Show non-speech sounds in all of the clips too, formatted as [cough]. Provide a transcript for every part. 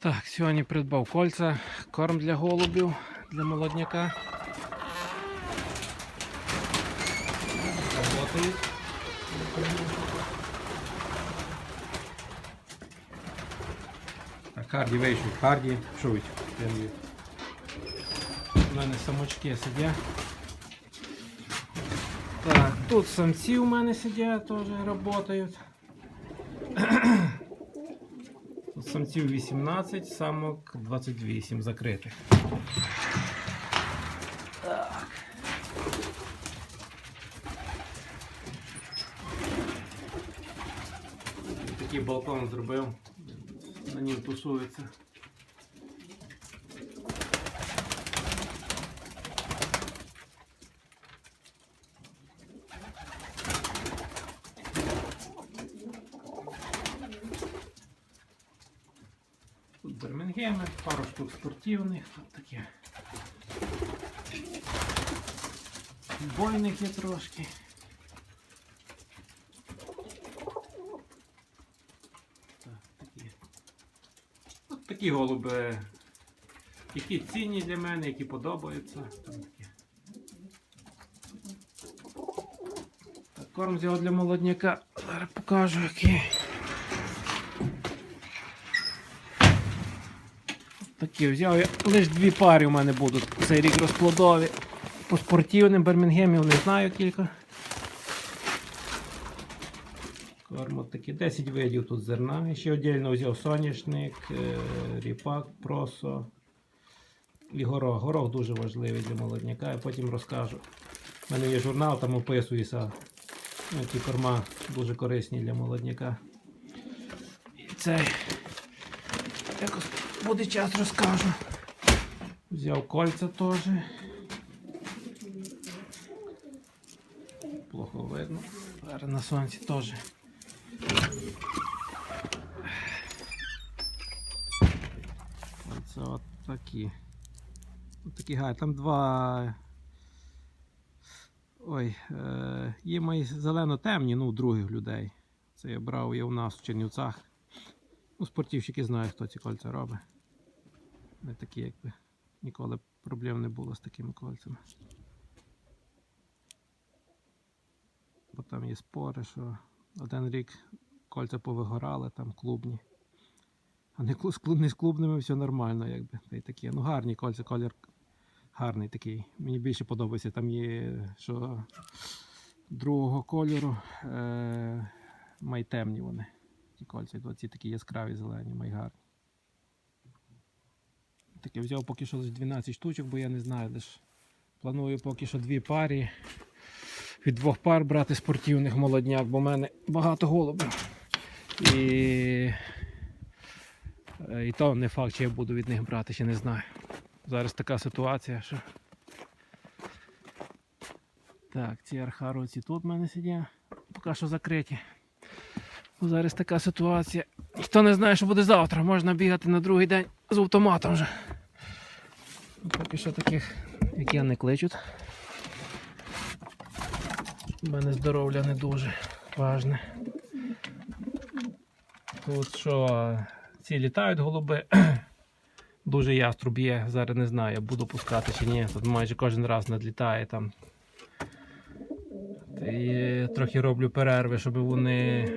Так, сьогодні придбав кольця, корм для голубів, для молодняка. Работають. Так, Харді вийшов, Харді, що ви? У мене самочки сидять. Так, тут самці у мене сидять, теж працюють. Самців 18, самок 28 закритих. Так. Такий балкон зробив. На нім тусується. Бермінгеми, пару штук спортивних, тут таке. Бойних є трошки. Так, такі. От такі голуби, які цінні для мене, які подобаються. Так, корм взяв для молодняка. Зараз покажу який. Такі взяв я лише дві пари у мене будуть цей рік розплодові. По спортивним Бермінгемів не знаю кілька. Корм такі 10 видів тут зерна. Ще віддільно взяв соняшник, е, ріпак, просо і горох. Горох дуже важливий для молодняка. Я потім розкажу. У мене є журнал, там описується. Ну, ті корма дуже корисні для молодняка. І цей. Буде час розкажу. Взяв кольця теж. Плохо видно. Зараз на сонці теж. Оце от такі. От такі гай. Там два. Ой, е, є мої зелено-темні, ну, у других людей. Це я брав є у нас в Чернівцях. Ну, спортивщики знають, хто ці кольця робить. Не такі, якби ніколи проблем не було з такими кольцями. Бо там є спори, що один рік кольця повигорали, там клубні. А не з клубними все нормально, якби. Та й такі. Ну гарні кольця, колір гарний такий. Мені більше подобається. Там є, що другого кольору е- майтемні вони. Ті кольця йдуть, ці такі яскраві зелені, майгарні. Таке взяв поки що лише 12 штучок, бо я не знаю, лише планую поки що дві парі. Від двох пар брати спортивних молодняк, бо в мене багато голубів. І, е, і то не факт, чи я буду від них брати, ще не знаю. Зараз така ситуація, що. Так, ці архаровці тут в мене сидять, поки що закриті. Бо зараз така ситуація. Ніхто не знає, що буде завтра. Можна бігати на другий день з автоматом вже. Ну, Поки що таких, як я, не кличуть. У мене здоров'я не дуже важне. Тут що, ці літають голуби. [clears throat] Дуже яструб є, зараз не знаю, буду пускати чи ні. Тут майже кожен раз надлітає там. І трохи роблю перерви, щоб вони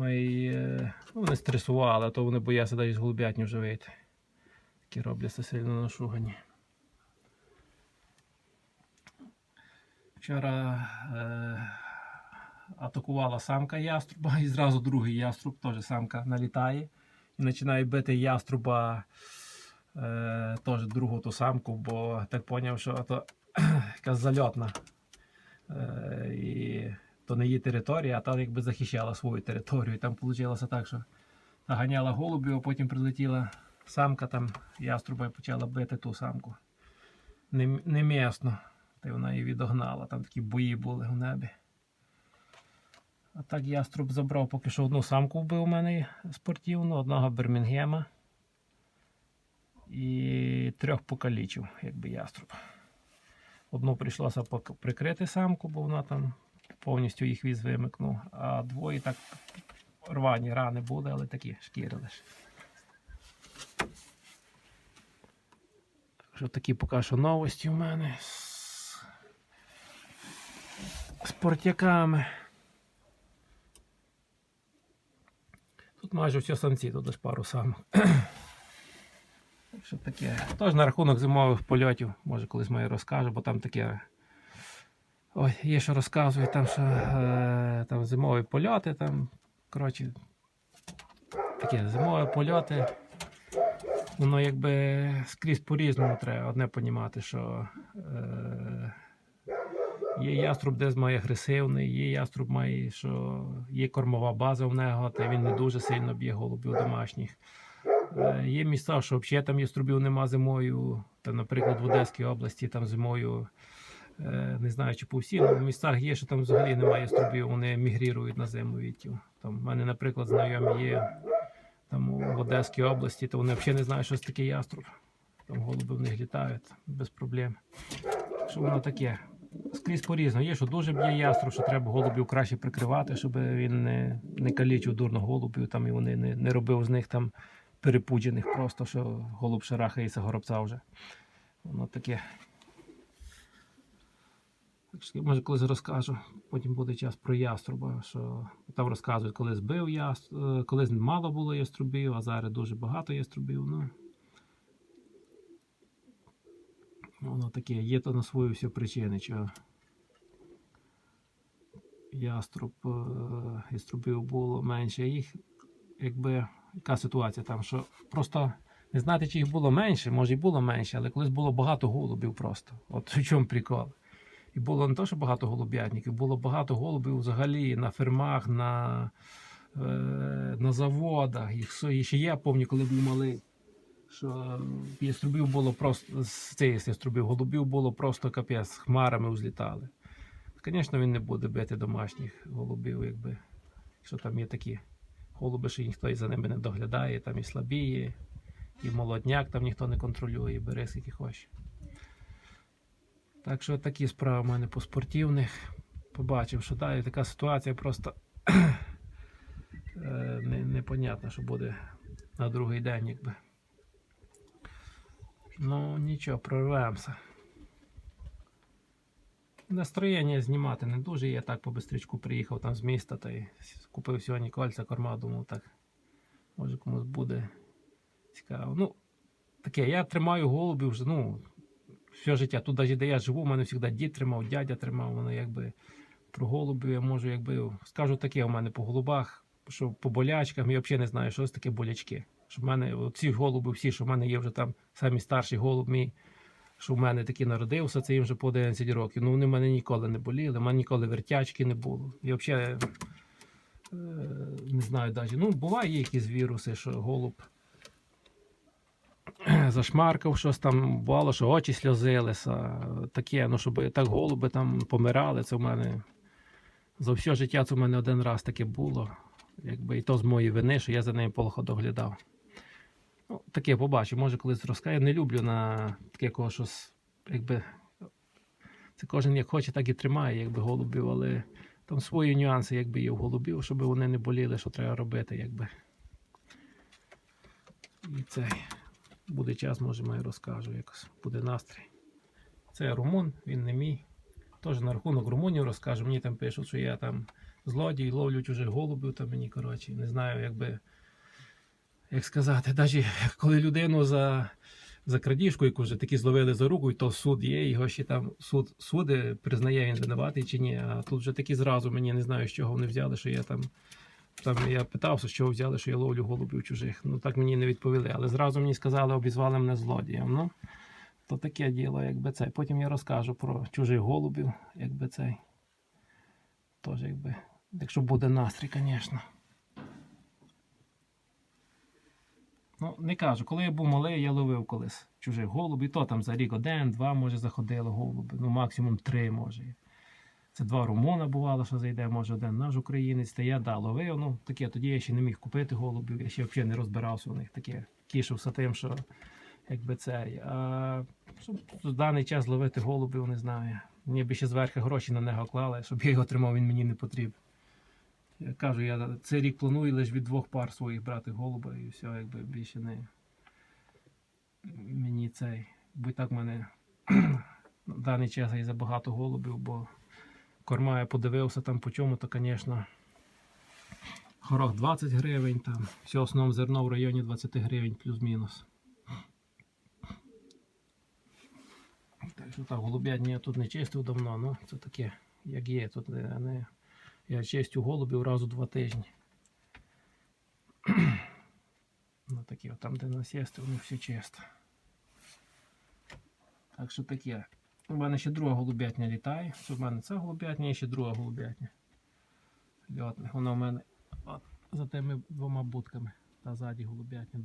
Ой, мої, е, ну, вони стресували, а то вони бояться навіть з голубятні вже вийти. Такі робляться сильно нашугані. Вчора е, атакувала самка яструба, і зразу другий яструб, теж самка налітає і починає бити яструба е, теж другу ту самку, бо так поняв, що то якась зальотна. То не її територія, а та якби захищала свою територію. І там вийшло так, що наганяла голубів, а потім прилетіла самка там яструба і почала бити ту самку. Не, не. Та й вона її відогнала. Там такі бої були в небі. А так яструб забрав поки що одну самку вбив у мене спортивну, одного Бермінгема. І трьох покалічив, якби яструб. Одну прийшлося прикрити самку, бо вона там повністю їх віз вимикнув, а двоє так рвані рани були, але такі шкіри лише. Так що такі поки що новості в мене з, з портяками. Тут майже всі самці, тут лише пару самок. Що таке? Тож на рахунок зимових польотів, може колись моє розкажу, бо там таке. Ой, є що розказують, там що е, там зимові польоти, там, коротше, таке зимові польоти. Воно якби скрізь по-різному треба одне понімати, що е, є яструб, де має агресивний, є яструб має, що є кормова база в нього, та він не дуже сильно б'є голубів домашніх. Е, Є місця, що взагалі там яструбів нема зимою. Там, наприклад, в Одеській області там зимою, не знаю, чи по всім, але в містах є, що там взагалі немає яструбів, вони мігрірують на зиму відтів. Там в мене, наприклад, знайомі є там в Одеській області, то вони взагалі не знають, що це таке яструб. Там голуби в них літають без проблем. Що воно таке? Скрізь по-різному. Є, що дуже б'є яструб, що треба голубів краще прикривати, щоб він не, не калічив дурно голубів, там і вони не, не робив з них там перепуджених просто, що голуб шарахається горобця вже. Воно таке. Що, може, колись розкажу, потім буде час про яструба, що там розказують, коли збив яст... е, колись мало було яструбів, а зараз дуже багато яструбів. Ну, воно таке, є то на свою всю причини, чого яструб, е, яструбів було менше. Їх, якби, яка ситуація там, що просто не знати, чи їх було менше, може і було менше, але колись було багато голубів просто. От в чому прикол. І було не то, що багато голуб'ятників, було багато голубів взагалі на фермах, на, е, на заводах. І, ще я пам'ятаю, коли був малий, що яструбів було просто з цих яструбів, голубів було просто капець, хмарами взлітали. Звісно, він не буде бити домашніх голубів, якби, якщо там є такі голуби, що ніхто і за ними не доглядає, там і слабіє, і молодняк там ніхто не контролює, і бери скільки хоче. Так що такі справи в мене по спортивних. Побачив, що далі така ситуація просто [clears throat] е, непонятно, що буде на другий день, якби. Ну, нічого, прорвемося. Настроєння знімати не дуже. Я так по бистрічку приїхав там з міста та й купив сьогодні кольця корма, думав так. Може комусь буде цікаво. Ну, таке, я тримаю голубів вже, ну, все життя. Тут навіть де я живу, у мене завжди дід тримав, дядя тримав, воно якби про голубів я можу, якби скажу таке у мене по голубах, що по болячкам я взагалі не знаю, що це таке болячки. Що в мене ці голуби, всі, що в мене є вже там самий старший голуб мій, що в мене такий народився, це їм вже по 11 років. Ну вони в мене ніколи не боліли, в мене ніколи вертячки не було. І взагалі е, не знаю навіть. Ну, буває якісь віруси, що голуб зашмаркав щось там, бувало, що очі сльозилися. Таке, ну, щоб так голуби там помирали, це в мене за все життя це в мене один раз таке було. Якби і то з моєї вини, що я за нею плохо доглядав. Ну, таке побачу, може колись розкажу. Я не люблю на таке кого щось, якби. Це кожен як хоче, так і тримає, якби голубів, але там свої нюанси, якби є в голубів, щоб вони не боліли, що треба робити, якби. І цей. Буде час, може, я розкажу якось. Буде настрій. Це румун, він не мій. Теж на рахунок румунів розкажу. Мені там пишуть, що я там злодій, ловлю чужих голубів, там мені, коротше, не знаю, якби. Як сказати, навіть коли людину за, за крадіжку, яку вже такі зловили за руку, і то суд є, його ще там суд суди признає він винуватий чи ні. А тут вже такі зразу мені не знаю, з чого вони взяли, що я там. Там я питався, чого взяли, що я ловлю голубів чужих. Ну так мені не відповіли. Але зразу мені сказали, обізвали мене злодієм. Ну, то таке діло, якби це. Потім я розкажу про чужих голубів, якби цей. Тож, якби. Якщо буде настрій, звісно. Ну, не кажу, коли я був малий, я ловив колись чужих голубів, то там за рік один, два, може, заходили голуби, ну максимум три, може. Це два румуна бувало, що зайде, може один наш українець, та я да, ловив. Ну, таке, тоді я ще не міг купити голубів, я ще взагалі не розбирався у них таке. Тішився тим, що якби цей. А щоб в даний час ловити голубів, не знаю. Мені б ще зверху гроші на нього клали, щоб я його тримав, він мені не потрібен. Я кажу, я цей рік планую лише від двох пар своїх брати голуба і все, якби більше не. Мені цей. Бо так в мене [clears throat] на даний час є забагато голубів, бо корма я подивився там по чому, то, звісно, горох 20 гривень, там, все основному зерно в районі 20 гривень плюс-мінус. Так що так, голубятні я тут не чистив давно, ну це таке, як є. Тут не. Я чистю голубів раз у два тижні. [clears throat] ну такі, от там, де насісти, вони все чисто. Так що таке. У мене ще друга голубятня літає. Це мене це голубятня і ще друга голубятня. Вона у мене от, за тими двома будками. Та ззаді голубятня.